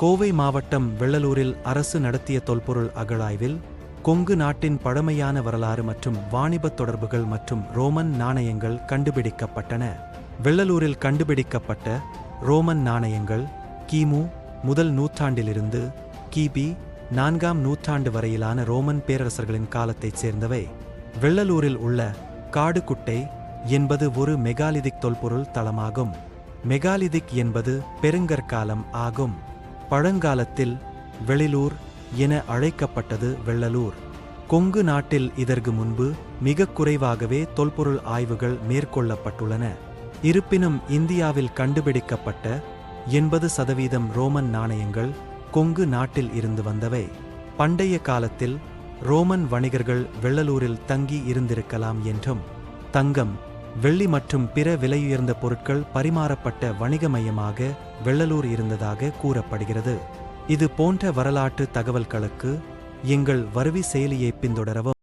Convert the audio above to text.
கோவை மாவட்டம் வெள்ளலூரில் அரசு நடத்திய தொல்பொருள் அகழாய்வில் கொங்கு நாட்டின் பழமையான வரலாறு மற்றும் வாணிபத் தொடர்புகள் மற்றும் ரோமன் நாணயங்கள் கண்டுபிடிக்கப்பட்டன. வெள்ளலூரில் கண்டுபிடிக்கப்பட்ட ரோமன் நாணயங்கள் கிமு முதல் நூற்றாண்டிலிருந்து கிபி நான்காம் நூற்றாண்டு வரையிலான ரோமன் பேரரசர்களின் காலத்தைச் சேர்ந்தவை. வெள்ளலூரில் உள்ள காடுகுட்டை என்பது ஒரு மெகாலிதிக் தொல்பொருள் தளமாகும். மெகாலிதிக் என்பது பெருங்கற்காலம் ஆகும். பழங்காலத்தில் வெளிலூர் என அழைக்கப்பட்டது வெள்ளலூர். கொங்கு நாட்டில் இதற்கு முன்பு மிக குறைவாகவே தொல்பொருள் ஆய்வுகள் மேற்கொள்ளப்பட்டுள்ளன. இருப்பினும் இந்தியாவில் கண்டுபிடிக்கப்பட்ட எண்பது சதவீதம் ரோமன் நாணயங்கள் கொங்கு நாட்டில் இருந்து வந்தவை. பண்டைய காலத்தில் ரோமன் வணிகர்கள் வெள்ளலூரில் தங்கி இருந்திருக்கலாம் என்றும் தங்கம் வெள்ளி மற்றும் பிற விலையுயர்ந்த பொருட்கள் பரிமாறப்பட்ட வணிக மையமாக வெள்ளலூர் இருந்ததாக கூறப்படுகிறது. இது போன்ற வரலாற்று தகவல்களுக்கு எங்கள் வருவி செயலியை பின்தொடரவும்